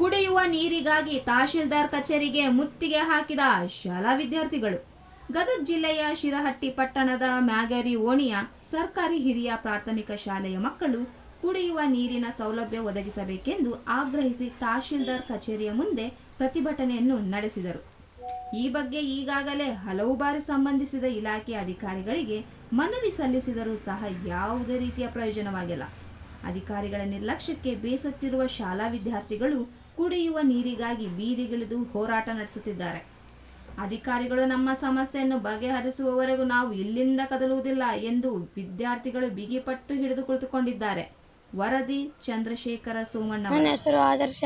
ಕುಡಿಯುವ ನೀರಿಗಾಗಿ ತಹಶೀಲ್ದಾರ್ ಕಚೇರಿಗೆ ಮುತ್ತಿಗೆ ಹಾಕಿದ ಶಾಲಾ ವಿದ್ಯಾರ್ಥಿಗಳು. ಗದಗ ಜಿಲ್ಲೆಯ ಶಿರಹಟ್ಟಿ ಪಟ್ಟಣದ ಮ್ಯಾಗರಿ ಓಣಿಯ ಸರ್ಕಾರಿ ಹಿರಿಯ ಪ್ರಾಥಮಿಕ ಶಾಲೆಯ ಮಕ್ಕಳು ಕುಡಿಯುವ ನೀರಿನ ಸೌಲಭ್ಯ ಒದಗಿಸಬೇಕೆಂದು ಆಗ್ರಹಿಸಿ ತಹಶೀಲ್ದಾರ್ ಕಚೇರಿಯ ಮುಂದೆ ಪ್ರತಿಭಟನೆಯನ್ನು ನಡೆಸಿದರು. ಈ ಬಗ್ಗೆ ಈಗಾಗಲೇ ಹಲವು ಬಾರಿ ಸಂಬಂಧಿಸಿದ ಇಲಾಖೆ ಅಧಿಕಾರಿಗಳಿಗೆ ಮನವಿ ಸಲ್ಲಿಸಿದರೂ ಸಹ ಯಾವುದೇ ರೀತಿಯ ಪ್ರಯೋಜನವಾಗಿಲ್ಲ. ಅಧಿಕಾರಿಗಳ ನಿರ್ಲಕ್ಷ್ಯಕ್ಕೆ ಬೇಸತ್ತಿರುವ ಶಾಲಾ ವಿದ್ಯಾರ್ಥಿಗಳು ಕುಡಿಯುವ ನೀರಿಗಾಗಿ ಬೀದಿಗಿಳಿದು ಹೋರಾಟ ನಡೆಸುತ್ತಿದ್ದಾರೆ. ಅಧಿಕಾರಿಗಳು ನಮ್ಮ ಸಮಸ್ಯೆಯನ್ನು ಬಗೆಹರಿಸುವವರೆಗೂ ನಾವು ಇಲ್ಲಿಂದ ಕದಲುವುದಿಲ್ಲ ಎಂದು ವಿದ್ಯಾರ್ಥಿಗಳು ಬಿಗಿಪಟ್ಟು ಹಿಡಿದು ಕುಳಿತುಕೊಂಡಿದ್ದಾರೆ. ವರದಿ ಚಂದ್ರಶೇಖರ ಸೋಮಣ್ಣ ನನ್ನ ಹೆಸರು ಆದರ್ಶ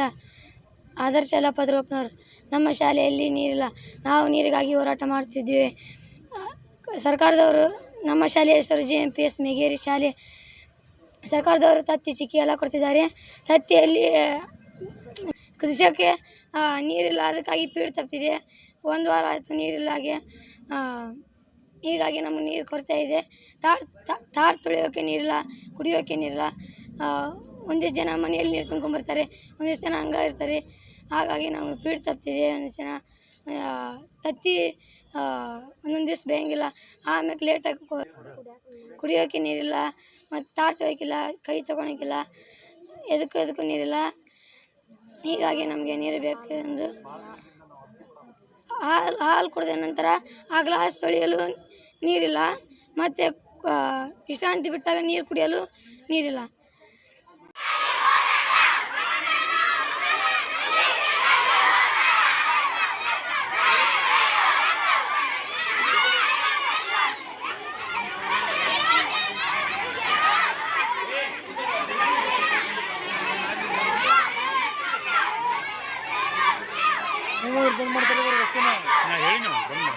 ಆದರ್ಶ ಯಲ್ಲಪ್ಪದ್ರಪ್ಪನವ್ರು ನಮ್ಮ ಶಾಲೆಯಲ್ಲಿ ನೀರಿಲ್ಲ. ನಾವು ನೀರಿಗಾಗಿ ಹೋರಾಟ ಮಾಡ್ತಿದ್ದೀವಿ ಸರ್ಕಾರದವರು, ನಮ್ಮ ಶಾಲೆಯ ಹೆಸರು G M P S Megeri ಶಾಲೆ. ಸರ್ಕಾರದವರು ತತ್ತಿ ಚಿಕ್ಕಿ ಎಲ್ಲ ಕೊಡ್ತಿದ್ದಾರೆ. ತತ್ತಿಯಲ್ಲಿ ಕೃಷಿಗೆ ನೀರಿಲ್ಲ, ಅದಕ್ಕಾಗಿ ಪೀಡ್ ತಪ್ಪಿದೆ. ಒಂದು ವಾರ ಆಯಿತು ನೀರಿಲ್ಲಾಗೆ ಹೀಗಾಗಿ ನಮಗೆ ನೀರು ಕೊರತೆ ಇದೆ. ತಾರ್ ತಾರ್ ತುಳಿಯೋಕ್ಕೆ ನೀರಿಲ್ಲ ಕುಡಿಯೋಕ್ಕೆ ನೀರಿಲ್ಲ. ಒಂದಿಷ್ಟು ಜನ ಮನೆಯಲ್ಲಿ ನೀರು ತುಂಬ್ಕೊಂಬರ್ತಾರೆ ಒಂದಿಷ್ಟು ಜನ ಹಂಗೆ ಇರ್ತಾರೆ. ಹಾಗಾಗಿ ನಮಗೆ ಪೀಡ್ ತಪ್ಪಿದೆ, ಒಂದಿಷ್ಟು ಜನ ತತ್ತಿ ಒಂದೊಂದು ದಿವ್ಸ ಬೇಯಂಗಿಲ್ಲ. ಆಮೇಲೆ ಲೇಟಾಗಿ ಕುಡಿಯೋಕ್ಕೆ ನೀರಿಲ್ಲ, ಮತ್ತು ತಾಟ್ ತೊಗೊಳಕ್ಕಿಲ್ಲ ಕೈ ತೊಗೊಳಕ್ಕಿಲ್ಲ ಎದಕ್ಕೂ ಎದಕ್ಕೂ ನೀರಿಲ್ಲ. ಹೀಗಾಗಿ ನಮಗೆ ನೀರು ಬೇಕು ಎಂದು. ಹಾಲು ಹಾಲು ಕುಡಿದ ನಂತರ ಆ ಗ್ಲಾಸ್ ತೊಳೆಯಲು ನೀರಿಲ್ಲ. ಮತ್ತು ವಿಶ್ರಾಂತಿ ಬಿಟ್ಟಾಗ ನೀರು ಕುಡಿಯಲು ನೀರಿಲ್ಲ. ನಾ ಹೇಳಿ ಬಂದ್